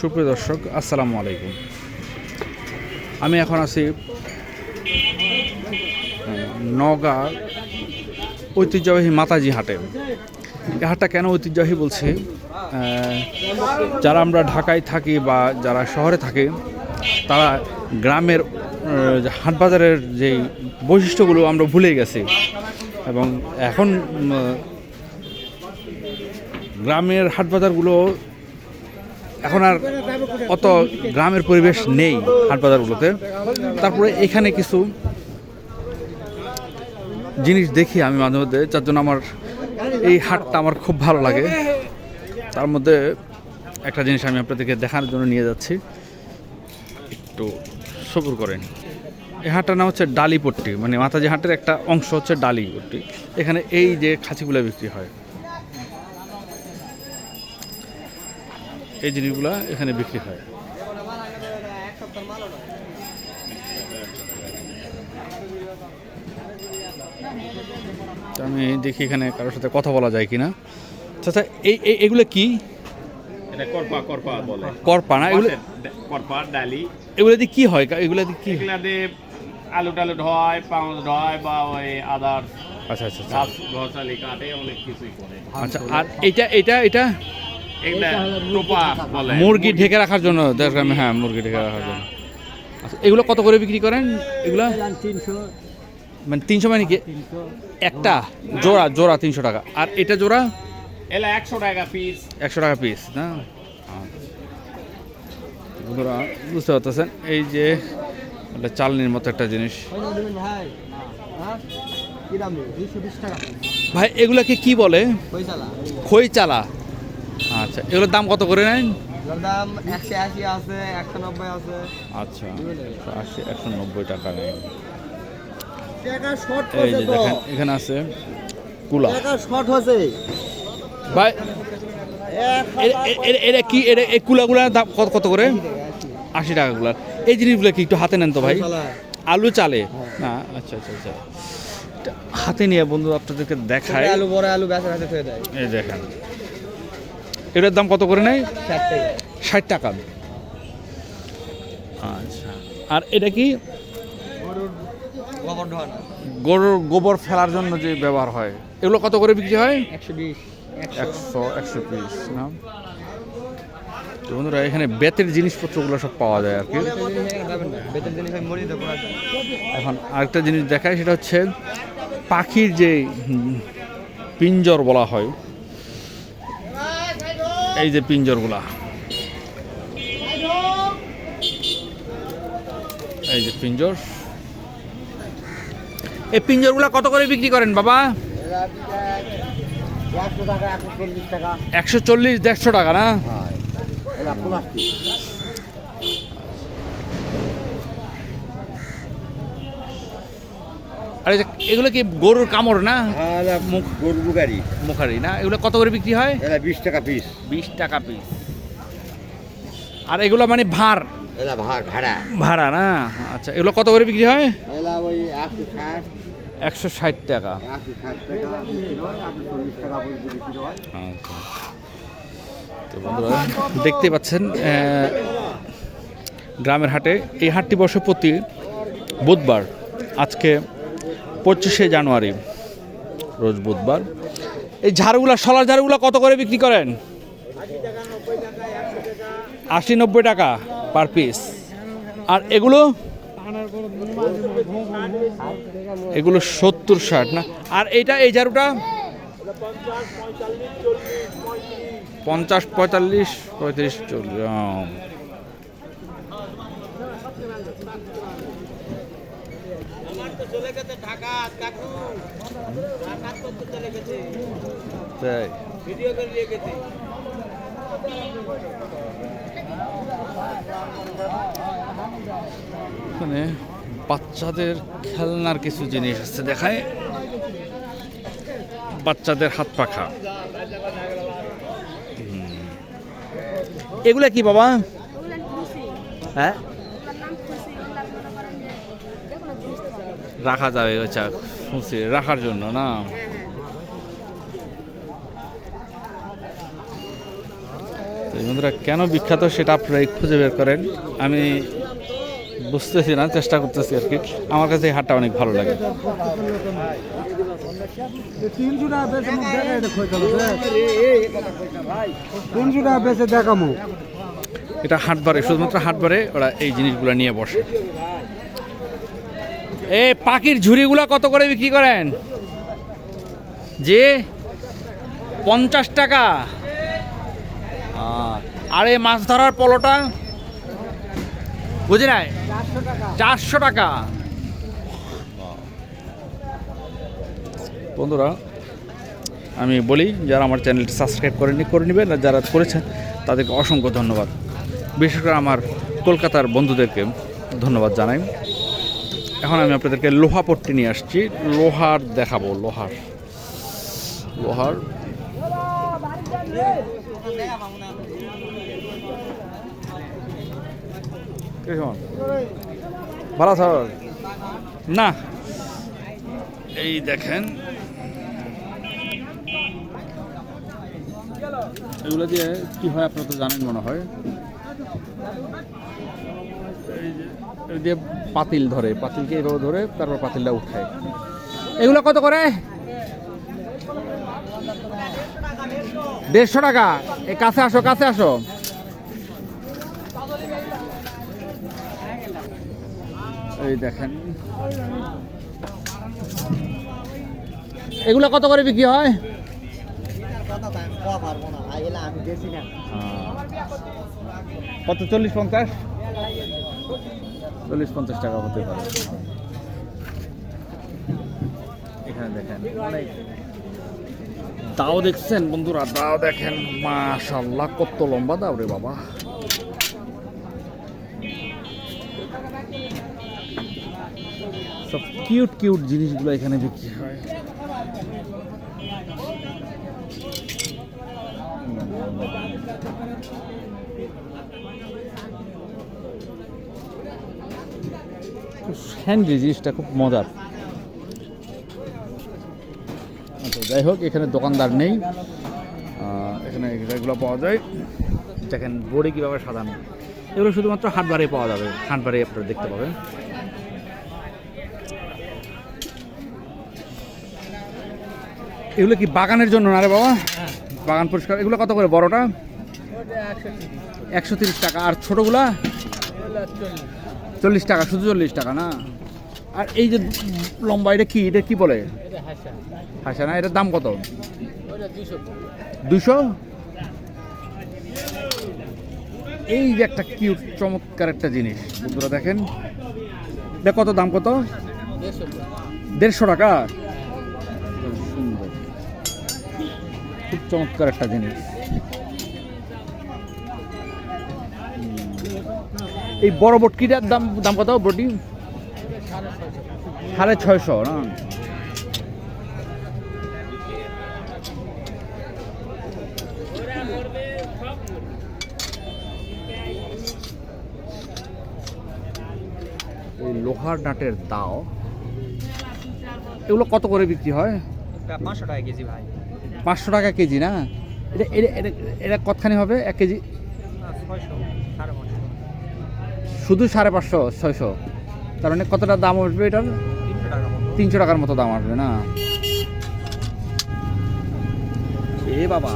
সুপ্রিয় দর্শক আসসালামু আলাইকুম। আমি এখন আছি নওগাঁ ঐতিহ্যবাহী মাতাজি হাটে। এই হাটটা কেন ঐতিহ্যবাহী বলছি? যারা আমরা ঢাকায় থাকি বা যারা শহরে থাকে তারা গ্রামের আহ, যে বৈশিষ্ট্যগুলো আমরা ভুলে গেছি। এবং এখন গ্রামের হাট বাজারগুলো এখন আর অত গ্রামের পরিবেশ নেই হাট বাজারগুলোতে তারপরে এখানে কিছু জিনিস দেখি আমি মাঝে মধ্যে, যার জন্য আমার এই হাটটা আমার খুব ভালো লাগে। তার মধ্যে একটা জিনিস আমি আপনাদেরকে দেখানোর জন্য নিয়ে যাচ্ছি। একটু সবুর করেন। এই হাটটার নাম হচ্ছে ডালিপট্টি মানে মাতাজি হাটের একটা অংশ হচ্ছে ডালিপট্টি। এখানে এই যে খাঁচিগুলো বিক্রি হয় এই জিনিসগুলো এখানে বিক্রি হয়। আমি দেখি এখানে কারোর সাথে কথা বলা যায় কিনা। আচ্ছা এই এই- এগুলো কি? এটা করপা করপা বলে। করপা না এগুলো করপা ডালি। এগুলো দিয়ে কি হয়? এগুলো দিয়ে কি এগুলা দিয়ে আলু টালু ঢয় পাউস ঢয় বা ওই আদার আচ্ছা আচ্ছা আচ্ছা। ঘাস কাটে অনেক কিছুই করে। আচ্ছা আর এটা এটা এটা? মুরগি ঢেকে। রাখার জন্য হ্যাঁ মুরগি ঢেকে রাখার জন্য। আচ্ছা এগুলো কত করে বিক্রি করেন? এগুলো? তিনশো মানে তিনশো মানে কি? একটা? জোড়া জোড়া তিনশো টাকা। আর এটা জোড়া? এলা একশো টাকা পিস একশো টাকা পিস না? বন্ধুরা বুঝতে পারতেছেন? এই যে একটা চালনির মতো একটা জিনিস। ভাই কি দাম দুইশো বিশ টাকা ভাই এগুলাকে কি বলে? খই চালা আচ্ছা এগুলোর দাম কত করে নেন? দাম একশো আশি আছে একশো নব্বই আছে। আচ্ছা আশি একশো নব্বই টাকা নেন। এই যে দেখেন এখানে আছে কুলা। শর্ট ভাই এটা কি এটা এই কুলাগুলার দাম কত কত করে? আশি টাকাগুলার এই জিনিসগুলো কি একটু হাতে নেন তো ভাই? আলু চালে? না আচ্ছা আচ্ছা আচ্ছা। হাতে নিয়ে বন্ধু আপনাদেরকে দেখায় আলু বড় আলু বেচা বেচা হয়ে যায় এই দেখেন। এটার দাম কত করে নেয়? ষাট টাকা। আচ্ছা। আর এটা কি? গরুর গোবর গোবর ফেলার জন্য যে ব্যবহার হয় এগুলো কত করে বিক্রি হয়? একশো বিশ একশো। একশো পিস না? তো বন্ধুরা এখানে বেতের জিনিসপত্রগুলো সব পাওয়া যায় আর কি। এখন আরেকটা জিনিস দেখায় সেটা হচ্ছে পাখির যে পিঞ্জর বলা হয় এই যে পিঞ্জরগুলা। এই যে পিঞ্জর। এই পিঞ্জরগুলা কত করে বিক্রি করেন বাবা? একশো চল্লিশ টাকা। একশো চল্লিশ দেড়শো টাকা না এটা প্লাস্টিক আর এই যে এগুলো কি গরুর কামড় না? মুখ গরু বুগারি মুখারি না? এগুলো কত করে বিক্রি হয়? বিশ টাকা পিস বিশ টাকা পিস আর এগুলো মানে ভার ভাড় ভাড়া। ভাড়া না? আচ্ছা এগুলো কত করে বিক্রি হয়? একশো ষাট। টাকা। হয় হয়। আচ্ছা। তো বন্ধুরা দেখতে পাচ্ছেন গ্রামের হাটে এই হাটটি বসে প্রতি বুধবার। আজকে পঁচিশে জানুয়ারি, রোজ বুধবার। এই ঝাড়ুগুলা সলার ঝাড়ুগুলা কত করে বিক্রি করেন? আশি নব্বই টাকা পার পিস আর এগুলো? এগুলো সত্তর ষাট না? আর এইটা, এই ঝাড়ুটা? পঞ্চাশ পঁয়তাল্লিশ, পঁয়ত্রিশ চল্লিশ তাই। মানে বাচ্চাদের খেলনার কিছু জিনিস আছে দেখায় বাচ্চাদের হাত পাখা। এগুলা কি বাবা? হ্যাঁ ওগুলোর নাম খুশি ওগুলো মনে করেন যে যে কোনো জিনিসটা চলে রাখা যাবে আচ্ছা রাখার জন্য, না? বন্ধুরা, কেন বিখ্যাত সেটা আপনারা খুঁজে বের করেন। আমি বুঝতেছি না, চেষ্টা করতেছি আর কি। আমার কাছে এই হাটটা অনেক ভালো লাগে। এটা হাটবারে শুধুমাত্র হাটবারে ওরা এই জিনিসগুলো নিয়ে বসে। এ পাখির ঝুড়িগুলো কত করে বিক্রি করেন? যে পঞ্চাশ টাকা। আর এই মাছ ধরার পলোটা? বুঝি নাই? চারশো টাকা। বন্ধুরা, আমি বলি, যারা আমার চ্যানেলটি সাবস্ক্রাইব করেনি করে নেবেন, আর যারা করেছেন, তাদেরকে অসংখ্য ধন্যবাদ। বিশেষ করে আমার কলকাতার বন্ধুদেরকে ধন্যবাদ জানাই। এখন আমি আপনাদেরকে লোহা পট্টি নিয়ে আসছি। লোহার দেখাবো, লোহার। লোহার? ভালো আছো? না। এই দেখেন। এগুলো দিয়ে কি হয় আপনারা তো জানেন মনে হয়। এই যে পাতিল ধরে পাতিলকে এইভাবে ধরে তারপর পাতিলটা উঠায়। এগুলো কত করে? দেড়শো টাকা। এ কাছে আসো কাছে আসো। এই দেখেন। এগুলো কত করে বিক্রি হয়? কত চল্লিশ পঞ্চাশ? চল্লিশ পঞ্চাশ টাকা হতে পারে। এখানে দেখেন। অনেক দাও দেখছেন বন্ধুরা, দাও দেখেন। মাশাল্লাহ কত লম্বা দাও রে বাবা। সব কিউট কিউট জিনিসগুলো এখানে বিক্রি হয়। হ্যান্ডি জিনিসটা খুব মজার। আচ্ছা যাই হোক, এখানে দোকানদার নেই। এখানে এগুলো পাওয়া যায়। দেখেন বড়ি কীভাবে সাজানো। এগুলো শুধুমাত্র হাটবারে পাওয়া যাবে। হাটবারে আপনারা দেখতে পাবেন। এগুলো কি বাগানের জন্য না রে বাবা? বাগান পরিষ্কার। এগুলো কত করে বড়টা? একশো তিরিশ টাকা। আর ছোটোগুলা? চল্লিশ টাকা শুধু চল্লিশ টাকা না? আর এই যে লম্বা এটা কি? এটা কি বলে? হাসা। না? এটার দাম কত? দুশো এই যে একটা কিউট চমৎকার একটা জিনিস। বন্ধুরা দেখেন। এটা কত দাম কত? দেড়শো টাকা? খুব সুন্দর। খুব চমৎকার একটা জিনিস। এই বড় বটকিটার দাম দাম কত বটি সাড়ে ছয়শো না? এই লোহার নাটের দাও। এগুলো কত করে বিক্রি হয়? পাঁচশো টাকা কেজি ভাই। পাঁচশো টাকা কেজি না? এটা এটা এটা কতখানি হবে? এক কেজি? ছয়শো। শুধু সাড়ে পাঁচশো, ছয়শো। তার মানে কতটা দাম আসবে এটার? তিনশো টাকার মতো দাম আসবে না? এ বাবা।